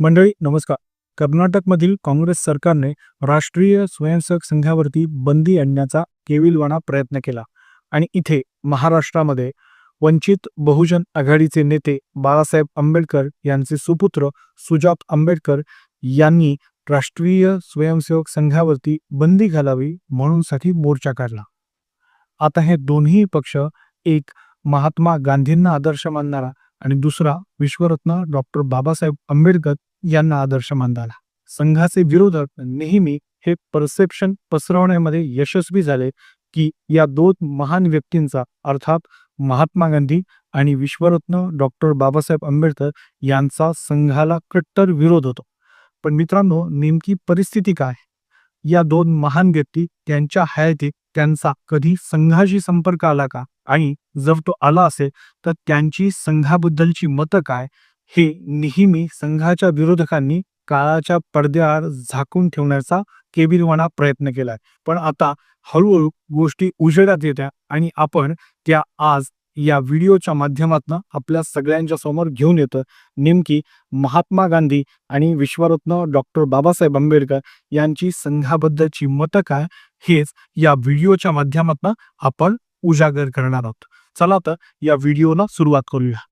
मंडळी नमस्कार. कर्नाटकमधील काँग्रेस सरकारने राष्ट्रीय स्वयंसेवक संघावरती बंदी आणण्याचा केविलवाणा प्रयत्न केला आणि इथे महाराष्ट्रामध्ये वंचित बहुजन आघाडीचे नेते बाळासाहेब आंबेडकर यांचे सुपुत्र सुजात आंबेडकर यांनी राष्ट्रीय स्वयंसेवक संघावरती बंदी घालावी म्हणूनसाठी मोर्चा काढला. आता हे दोन्ही पक्ष एक महात्मा गांधींना आदर्श मानणारा आणि दुसरा विश्वरत्न डॉक्टर बाबासाहेब आंबेडकर यांना आदर्श मानला संघाचे विरोधक नेहमी हे परसेप्शन पसरवण्यामध्ये यशस्वी झाले की या दोन महान व्यक्तींचा अर्थात महात्मा गांधी आणि विश्वरत्न डॉक्टर बाबासाहेब आंबेडकर यांचा संघाला कट्टर विरोध होतो. पण मित्रांनो नेमकी परिस्थिती काय? या दोन महान व्यक्ती त्यांच्या हयातीत त्यांचा कधी संघाशी संपर्क आला का? आणि जर तो आला असेल तर त्यांची संघाबद्दलची मतं काय? हे नेहमी संघाच्या विरोधकांनी काळाच्या पडद्याआड झाकून ठेवण्याचा केबिलवाणा प्रयत्न केलाय. पण आता हळूहळू गोष्टी उजेडात येत्या आणि आपण त्या आज या व्हिडिओच्या माध्यमातून आपल्या सगळ्यांच्या समोर घेऊन येतं नेमकी महात्मा गांधी आणि विश्वरत्न डॉक्टर बाबासाहेब आंबेडकर यांची संघाबद्दलची मतं काय हेच या व्हिडिओच्या माध्यमातून आपण उजागर करणार आहोत. चला तर या व्हिडिओला सुरुवात करूया.